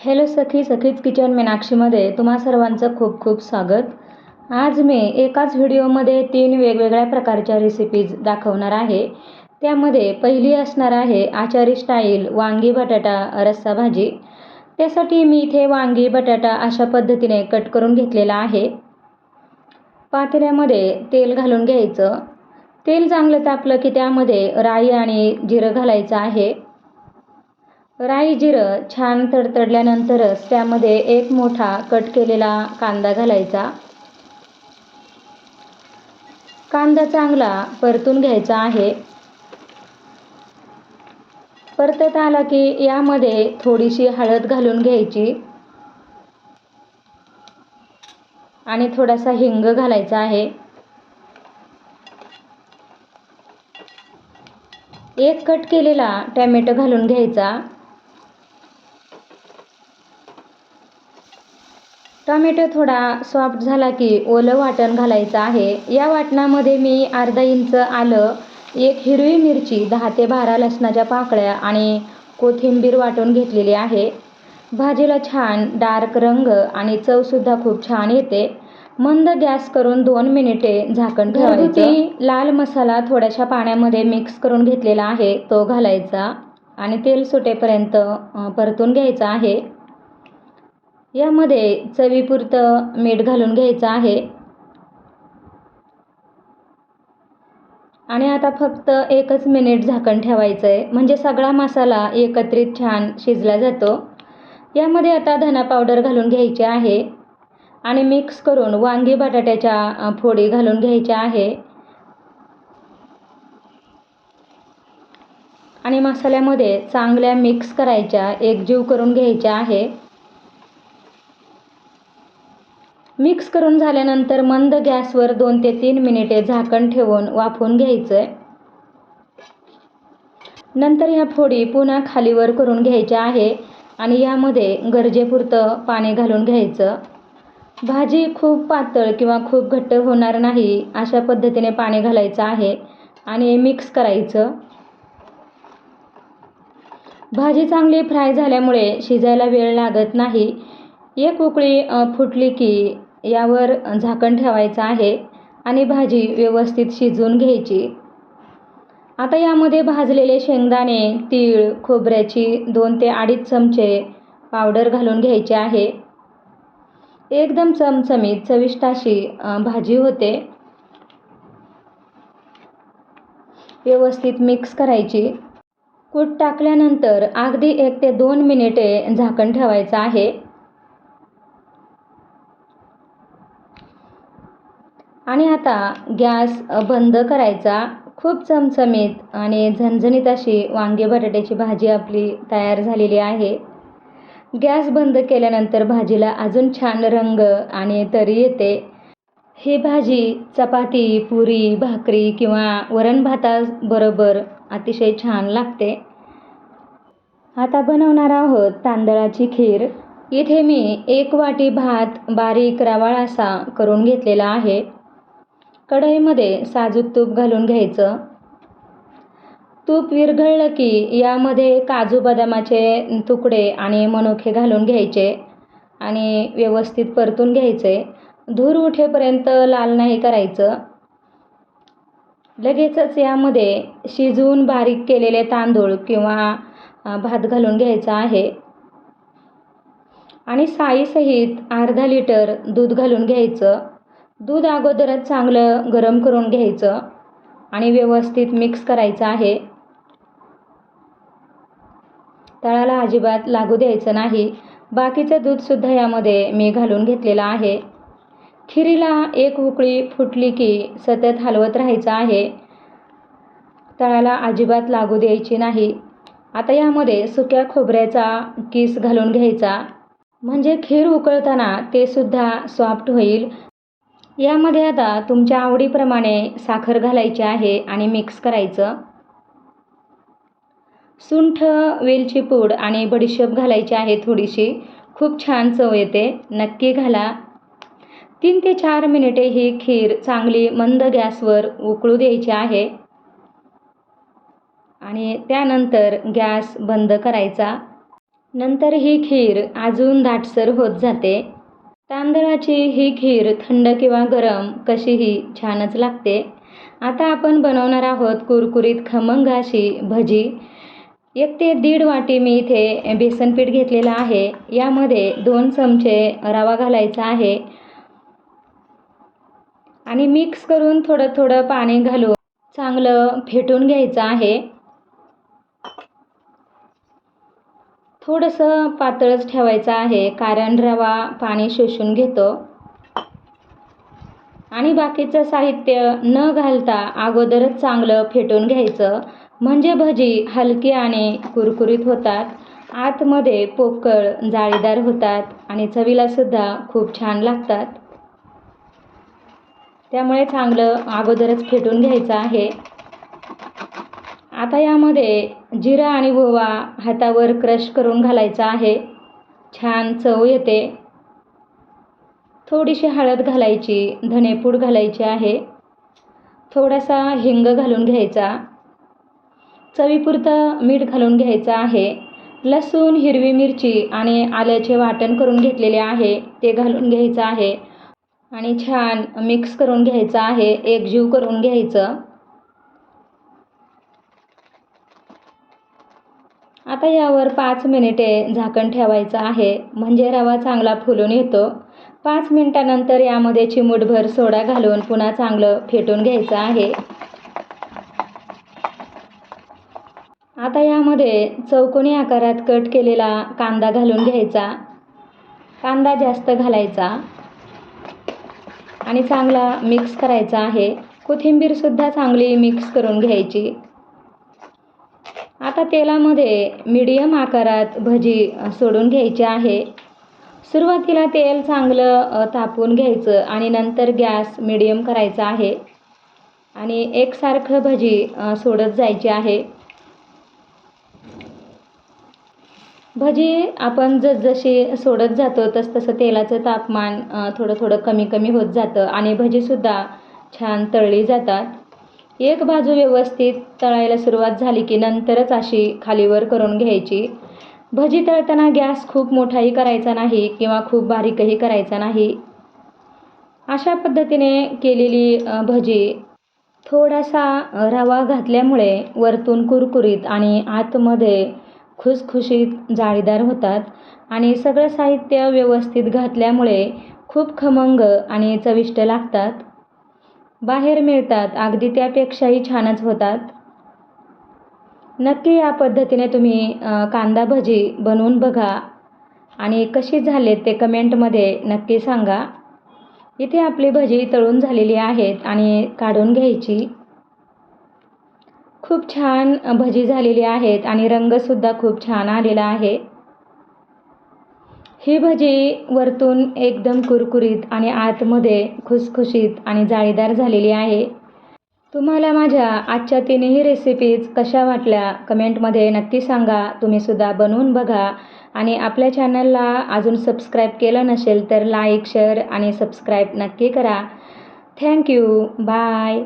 Hello सखी सखीच kitchen मीनाक्षीमध्ये तुम्हा सर्वांचं खूप खूप स्वागत. आज मी एकाच व्हिडिओमध्ये तीन वेगवेगळ्या प्रकारच्या रेसिपीज दाखवणार आहे. त्यामध्ये पहिली असणार आहे आचारी स्टाईल वांगी बटाटा रस्सा भाजी. त्यासाठी मी इथे वांगी बटाटा अशा पद्धतीने कट करून घेतलेला आहे. पातेल्यामध्ये तेल घालून घ्यायचं. तेल चांगलं तापलं की त्यामध्ये राई आणि जिरं घालायचं आहे. राई जिरं छान तडतडल्यानंतरच त्यामध्ये एक मोठा कट केलेला कांदा घालायचा. कांदा चांगला परतून घ्यायचा आहे. परतत आला की यामध्ये थोडीशी हळद घालून घ्यायची. आणि थोडासा हिंग घालायचा आहे. एक कट केलेला टॅमॅटो घालून घ्यायचा. टोमॅटो थोडा सॉफ्ट झाला की ओलं वाटण घालायचं आहे. या वाटणामध्ये मी अर्धा इंच आलं एक हिरवी मिरची दहा ते बारा लसणाच्या पाकळ्या आणि कोथिंबीर वाटून घेतलेली आहे. भाजीला छान डार्क रंग आणि चवसुद्धा खूप छान येते. मंद गॅस करून दोन मिनिटे झाकण ठेवायचं. लाल मसाला थोड्याशा पाण्यामध्ये मिक्स करून घेतलेला आहे तो घालायचा आणि तेल सुटेपर्यंत परतून घ्यायचा आहे. यामध्ये चवीपुरतं मीठ घालून घ्यायचं आहे. आणि आता फक्त एकच मिनिट झाकण ठेवायचं आहे म्हणजे सगळा मसाला एकत्रित छान शिजला जातो. यामध्ये आता धना पावडर घालून घ्यायची आहे. आणि मिक्स करून वांगी बटाट्याच्या फोडी घालून घ्यायच्या आहे. आणि मसाल्यामध्ये चांगल्या मिक्स करायच्या एकजीव करून घ्यायच्या आहे. मिक्स करून झाल्यानंतर मंद गॅसवर दोन ते तीन मिनिटे झाकण ठेवून वाफवून घ्यायचं आहे नंतर ह्या फोडी पुन्हा खालीवर करून घ्यायच्या आहे आणि यामध्ये गरजेपुरतं पाणी घालून घ्यायचं. भाजी खूप पातळ किंवा खूप घट्ट होणार नाही अशा पद्धतीने पाणी घालायचं आहे आणि मिक्स करायचं. भाजी चांगली फ्राय झाल्यामुळे शिजायला वेळ लागत नाही. एक उकळी फुटली की यावर झाकण ठेवायचं आहे आणि भाजी व्यवस्थित शिजवून घ्यायची. आता यामध्ये भाजलेले शेंगदाणे तीळ खोबऱ्याची दोन ते अडीच चमचे पावडर घालून घ्यायचे आहे. एकदम चमचमीत चविष्ट अशी भाजी होते. व्यवस्थित मिक्स करायची. कूट टाकल्यानंतर अगदी एक ते दोन मिनिटे झाकण ठेवायचं आहे. आणि आता गॅस बंद करायचा. खूप चमचमीत आणि झणझणीत अशी वांगे बटाट्याची भाजी आपली तयार झालेली आहे. गॅस बंद केल्यानंतर भाजीला अजून छान रंग आणि तरी येते. ही भाजी चपाती पुरी भाकरी किंवा वरण भाताबरोबर अतिशय छान लागते. आता बनवणार आहोत तांदळाची खीर. इथे मी एक वाटी भात बारीक रवाळ असा करून घेतलेला आहे. कढईमध्ये साजूक तूप घालून घ्यायचं. तूप विरघळलं की यामध्ये काजू बदामाचे तुकडे आणि मनुके घालून घ्यायचे आणि व्यवस्थित परतून घ्यायचे. धूर उठेपर्यंत लाल नाही करायचं. लगेचच यामध्ये शिजवून बारीक केलेले तांदूळ किंवा भात घालून घ्यायचा आहे. आणि साईसहित अर्धा लिटर दूध घालून घ्यायचं. दूध अगोदरच चांगलं गरम करून घ्यायचं आणि व्यवस्थित मिक्स करायचं आहे. तळाला अजिबात लागू द्यायचं नाही. बाकीचं दूधसुद्धा यामध्ये मी घालून घेतलेलं आहे. खिरीला एक उकळी फुटली की सतत हलवत राहायचं आहे. तळाला अजिबात लागू द्यायची नाही. आता यामध्ये सुक्या खोबऱ्याचा किस घालून घ्यायचा. म्हणजे खीर उकळताना ते सुद्धा सॉफ्ट होईल. यामध्ये आता तुमच्या आवडीप्रमाणे साखर घालायची आहे आणि मिक्स करायचं. सुंठ वेलची पूड आणि बडीशेप घालायची आहे थोडीशी. खूप छान चव येते. नक्की घाला. तीन ते चार मिनिटे ही खीर चांगली मंद गॅसवर उकळू द्यायची आहे. आणि त्यानंतर गॅस बंद करायचा. नंतर ही खीर अजून दाटसर होत जाते. तांदळाची ही खीर थंड किंवा गरम कशीही छानच लागते. आता आपण बनवणार आहोत कुरकुरीत खमंग अशी भजी. एक ते दीड वाटी मी इथे बेसन पीठ घेतलेलं आहे. यामध्ये दोन चमचे रवा घालायचा आहे. आणि मिक्स करून थोडं थोडं पाणी घालून चांगलं फेटून घ्यायचं आहे. थोडंसं पातळच ठेवायचं आहे. कारण रवा पाणी शोषून घेतो. आणि बाकीचं साहित्य न घालता अगोदरच चांगलं फेटून घ्यायचं. म्हणजे भजी हलकी आणि कुरकुरीत होतात. आतमध्ये पोकळ जाळीदार होतात आणि चवीलासुद्धा खूप छान लागतात. त्यामुळे चांगलं अगोदरच फेटून घ्यायचं आहे. आता यामध्ये जिरा आणि ओवा हातावर क्रश करून घालायचा आहे. छान चव येते. थोडीशी हळद घालायची धनेपूड घालायची आहे. थोडासा हिंग घालून घ्यायचा. चवीपुरतं मीठ घालून घ्यायचं आहे. लसूण हिरवी मिरची आणि आल्याचे वाटण करून घेतलेले आहे. ते घालून घ्यायचं आहे. आणि छान मिक्स करून घ्यायचं आहे. एकजीव करून घ्यायचं. आता यावर पाच मिनिटे झाकण ठेवायचं आहे. म्हणजे रवा चांगला फुलून येतो. पाच मिनटानंतर यामध्ये चिमूटभर सोडा घालून पुन्हा चांगलं फेटून घ्यायचं आहे. आता यामध्ये चौकोनी आकारात कट केलेला कांदा घालून घ्यायचा. कांदा जास्त घालायचा. आणि चांगला मिक्स करायचा आहे. कोथिंबीरसुद्धा चांगली मिक्स करून घ्यायची. आता तेलामध्ये मीडियम आकारात भजी सोडून घ्यायची आहे. सुरुवातीला तेल चांगलं तापवून घ्यायचं आणि नंतर गॅस मिडियम करायचा आहे. आणि एकसारखं भजी सोडत जायची आहे. भजी आपण जसजशी सोडत जातो तसतसं तेलाचं तापमान थोडं थोडं कमी कमी होत जातं आणि भजीसुद्धा छान तळली जातात. एक बाजू व्यवस्थित तळायला सुरुवात झाली की नंतरच अशी खालीवर करून घ्यायची. भजी तळताना गॅस खूप मोठाही करायचा नाही किंवा खूप बारीकही करायचा नाही. अशा पद्धतीने केलेली भजी थोडासा रवा घातल्यामुळे वरतून कुरकुरीत आणि आतमध्ये खुसखुशीत जाळीदार होतात आणि सगळं साहित्य व्यवस्थित घातल्यामुळे खूप खमंग आणि चविष्ट लागतात. बाहेर मिळतात. अगदी त्यापेक्षाही छानच होतात. नक्की या पद्धतीने तुम्ही कांदा भजी बनवून बघा. आणि कशी झाले ते कमेंटमध्ये नक्की सांगा. इथे आपली भजी तळून झालेली आहेत आणि काढून घ्यायची. खूप छान भजी झालेली आहेत आणि रंगसुद्धा खूप छान आलेला आहे. ही भजी वरतून एकदम कुरकुरीत आणि आतमध्ये खुसखुशीत आणि जाळीदार झालेली आहे. तुम्हाला माझ्या आजच्या तिन्ही रेसिपीज कशा वाटल्या कमेंटमध्ये नक्की सांगा. तुम्हीसुद्धा बनवून बघा. आणि आपल्या चॅनलला अजून सबस्क्राईब केलं नसेल तर लाईक शेअर आणि सबस्क्राईब नक्की करा. Thank you bye